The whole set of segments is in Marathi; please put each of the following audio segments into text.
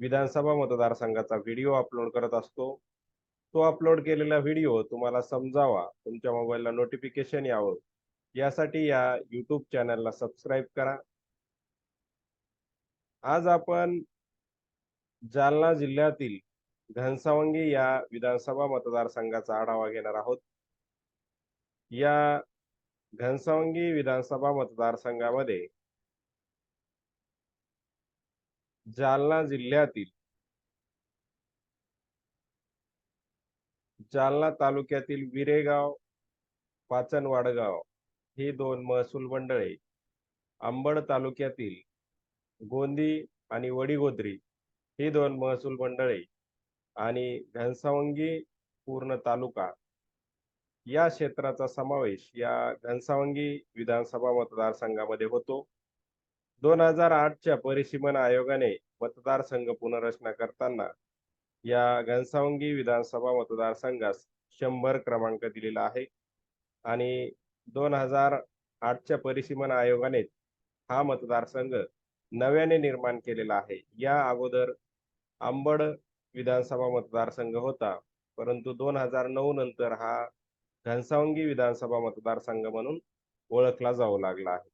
विधानसभा मतदारसंघाचा व्हिडिओ अपलोड करत असतो. तो अपलोड केलेला व्हिडिओ तुम्हाला समजावा. तुमच्या मोबाईलला नोटिफिकेशन यावं. यासाठी या यूट्यूब चॅनलला सबस्क्राईब करा. आज आपण जालना जिल्ह्यातील घनसावंगी या विधानसभा मतदारसंघाचा आढावा घेणार आहोत. या घनसावंगी विधानसभा मतदारसंघामध्ये जालना जिल्ह्यातील जालना तालुक्यातील विरेगाव पाचनवाडगाव ही दोन महसूल मंडळे अंबड तालुक्यातील गोंदी आणि वडीगोद्री ही दोन महसूल मंडळे आणि घनसावंगी पूर्ण तालुका या क्षेत्राचा समावेश या घनसावंगी विधानसभा मतदारसंघामध्ये होतो. दोन हजार आठच्या परिसीमन आयोगाने मतदारसंघ पुनर्रचना करताना या घनसावंगी विधानसभा मतदारसंघास शंभर क्रमांक दिलेला आहे. आणि दोन हजार आठच्या परिसीमन आयोगाने हा मतदारसंघ नव्याने निर्माण केलेला आहे. या अगोदर आंबड विधानसभा मतदारसंघ होता परंतु दोन हजार नऊ नंतर हा घनसावंगी विधानसभा मतदारसंघ म्हणून ओळखला जाऊ लागला आहे.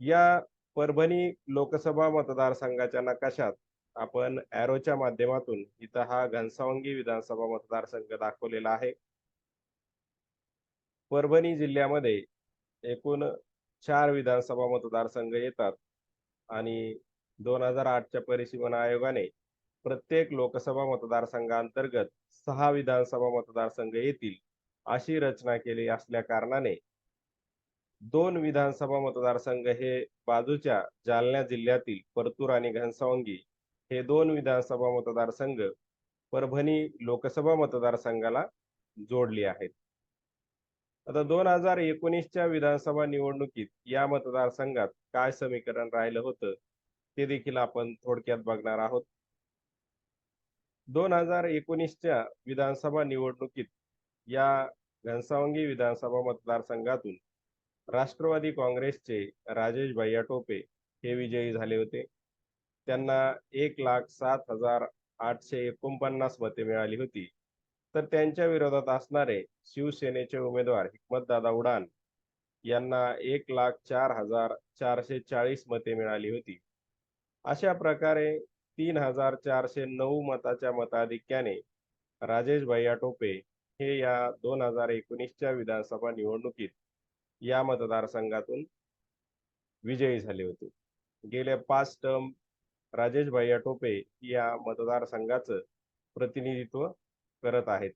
या परभणी लोकसभा मतदारसंघाच्या नकाशात आपण ॲरोच्या माध्यमातून इथं हा घनसावंगी विधानसभा मतदारसंघ दाखवलेला आहे. परभणी जिल्ह्यामध्ये एकूण चार विधानसभा मतदारसंघ येतात आणि दोन हजार आठच्या परिसीमन आयोगाने प्रत्येक लोकसभा मतदारसंघांतर्गत सहा विधानसभा मतदारसंघ येतील अशी रचना केली असल्या कारणाने दोन विधानसभा मतदारसंघ हे बाजूच्या जालना जिल्ह्यातील परतूर आणि घनसावंगी हे दोन विधानसभा मतदारसंघ परभणी लोकसभा मतदारसंघाला जोडली आहेत. आता दोन हजार एकोणीसच्या विधानसभा निवडणुकीत या मतदारसंघात काय समीकरण राहिलं होतं ते देखील आपण थोडक्यात बघणार आहोत. दोन हजार एकोणीसच्या विधानसभा निवडणुकीत या घनसावंगी विधानसभा मतदारसंघातून राष्ट्रवादी काँग्रेसचे राजेश भैया टोपे हे विजयी झाले होते. त्यांना एक लाख सात हजार आठशे एकोणपन्नास मते मिळाली होती. तर त्यांच्या विरोधात असणारे शिवसेनेचे उमेदवार हिकमतदादा उडान यांना एक लाख चार हजार चारशे चाळीस मते मिळाली होती. अशा प्रकारे तीन हजार चारशे नऊ मताच्या मताधिक्याने राजेश भैया टोपे हे या दोन हजार एकोणीसच्या विधानसभा निवडणुकीत या मतदारसंघातून विजयी झाले होते. गेल्या पाच टर्म राजेश भैया टोपे या मतदारसंघाचं प्रतिनिधित्व करत आहेत.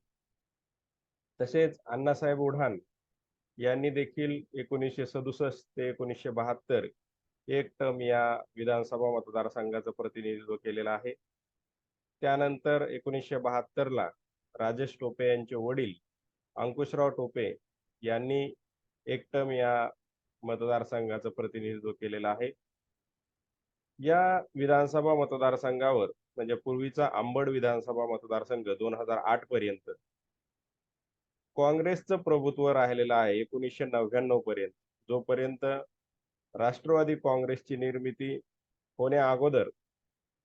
तसेच अण्णासाहेब उढाण यांनी देखील एकोणीसशे सदुसष्ट ते एकोणीसशे बहात्तर एक टर्म या विधानसभा मतदारसंघाचं प्रतिनिधित्व केलेलं आहे. त्यानंतर एकोणीसशे बहात्तरला राजेश टोपे यांचे वडील अंकुशराव टोपे यांनी एकटम या मतदारसंघाचं प्रतिनिधित्व केलेलं आहे. या विधानसभा मतदारसंघावर म्हणजे पूर्वीचा आंबड विधानसभा मतदारसंघ दोन हजार आठ पर्यंत काँग्रेसचं प्रभुत्व राहिलेलं आहे एकोणीसशे नव्याण्णव पर्यंत. जोपर्यंत राष्ट्रवादी काँग्रेसची निर्मिती होण्या अगोदर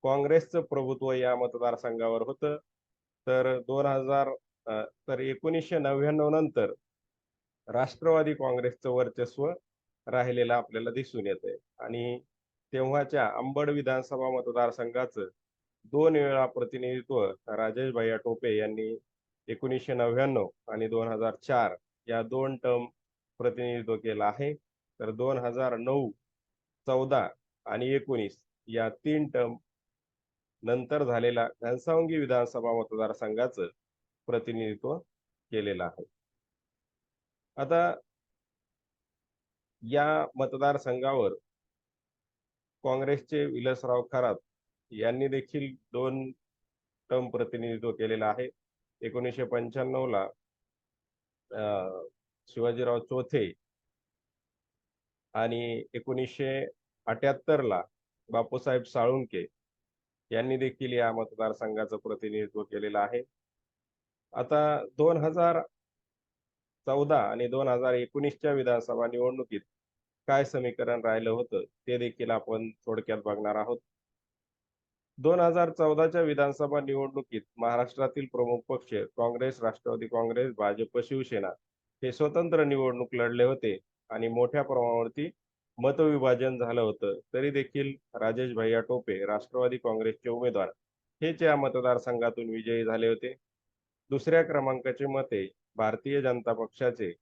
काँग्रेसचं प्रभुत्व या मतदारसंघावर होतं तर दोन हजार तर एकोणीसशे नव्याण्णव नंतर राष्ट्रवादी काँग्रेसचं वर्चस्व राहिलेलं आपल्याला दिसून येतंय. आणि तेव्हाच्या अंबड विधानसभा मतदारसंघाचं दोन वेळा प्रतिनिधित्व राजेश भैया टोपे यांनी एकोणीसशे नव्याण्णव आणि दोन हजार चार या दोन टर्म प्रतिनिधित्व केलं आहे. तर दोन हजार नऊ चौदा आणि एकोणीस या तीन टर्म नंतर झालेला घनसावंगी विधानसभा मतदारसंघाचं प्रतिनिधित्व केलेलं आहे. आता या मतदारसंघावर काँग्रेसचे विलासराव खरात यांनी देखील दोन टर्म प्रतिनिधित्व केलेलं आहे. एकोणीसशे पंच्याण्णव ला अं, शिवाजीराव चौथे आणि एकोणीसशे अठ्याहत्तरला बापूसाहेब साळुंके यांनी देखील या मतदारसंघाचं प्रतिनिधित्व केलेलं आहे. आता दोन हजार चौदा आणि दोन हजार एकोणीसच्या विधानसभा निवडणुकीत काय समीकरण राहिलं होतं ते देखील आपण थोडक्यात बघणार आहोत. दोन हजार चौदाच्या विधानसभा निवडणुकीत महाराष्ट्रातील प्रमुख पक्ष काँग्रेस राष्ट्रवादी काँग्रेस भाजप शिवसेना हे स्वतंत्र निवडणूक लढले होते आणि मोठ्या प्रमाणावरती मतविभाजन झालं होतं. तरी देखील राजेश भैया टोपे राष्ट्रवादी काँग्रेसचे उमेदवार हेच या मतदारसंघातून विजयी झाले होते. दुसऱ्या क्रमांकाचे मते भारतीय जनता पक्षाचे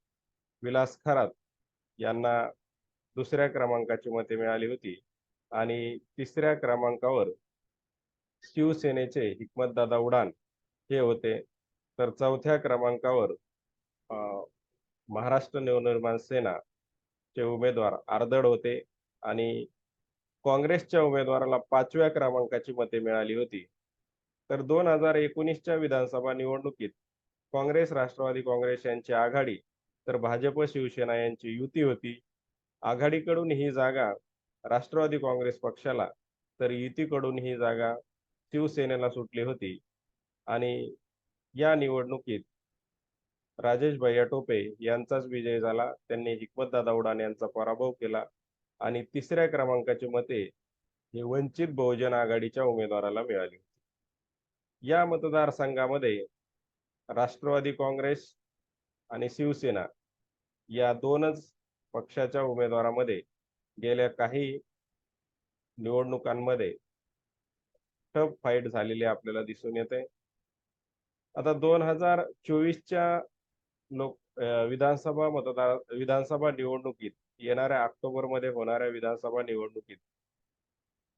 विलास खरात यांना दुसऱ्या क्रमांकाची मते मिळाली होती. आणि तिसऱ्या क्रमांकावर शिवसेनेचे हिकमतदादा उडान हे होते. तर चौथ्या क्रमांकावर अं, महाराष्ट्र नवनिर्माण सेना चे उमेदवार आर्दड होते. आणि काँग्रेसच्या उमेदवाराला पाचव्या क्रमांकाची मते मिळाली होती. तर दोन हजार एकोणीसच्या विधानसभा निवडणुकीत काँग्रेस राष्ट्रवादी काँग्रेस यांची आघाडी तर भाजप शिवसेना यांची युती होती. आघाडीकडून ही जागा राष्ट्रवादी काँग्रेस पक्षाला तर युतीकडून ही जागा शिवसेनेला सुटली होती. आणि या निवडणुकीत राजेश भैया टोपे यांचाच विजय झाला त्यांनी हिकमतदादा उडान यांचा पराभव केला आणि तिसऱ्या क्रमांकाची मते हे वंचित बहुजन आघाडीच्या उमेदवाराला मिळाली या मतदारसंघामध्ये राष्ट्रवादी काँग्रेस आणि शिवसेना या दोनच पक्षाच्या उमेदवारामध्ये गेल्या काही निवडणुकांमध्ये टफ फाईट झालेली आपल्याला दिसून येते. आता दोन हजार चोवीसच्या लोक विधानसभा मतदार विधानसभा निवडणुकीत येणाऱ्या ऑक्टोबरमध्ये होणाऱ्या विधानसभा निवडणुकीत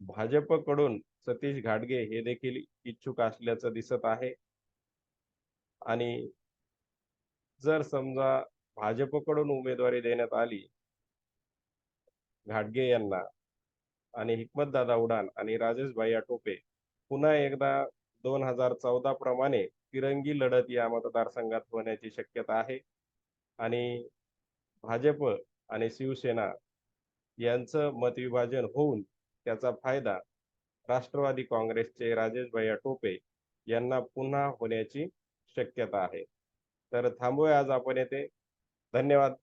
भाजपकडून सतीश घाटगे हे देखील इच्छुक असल्याचं दिसत आहे. आणि जर समजा भाजपकडून उमेदवारी देण्यात आली घाटगे यांना आणि हिकमतदादा उडान आणि राजेश भाईया टोपे पुन्हा एकदा दोन हजार चौदा प्रमाणे तिरंगी लढत या मतदारसंघात होण्याची शक्यता आहे. आणि भाजप आणि शिवसेना यांचं मतविभाजन होऊन त्याचा फायदा राष्ट्रवादी काँग्रेसचे राजेश भैया टोपे यांना पुन्हा होण्याची शक्यता आहे. तर थांबूया आज आपण येथे. धन्यवाद.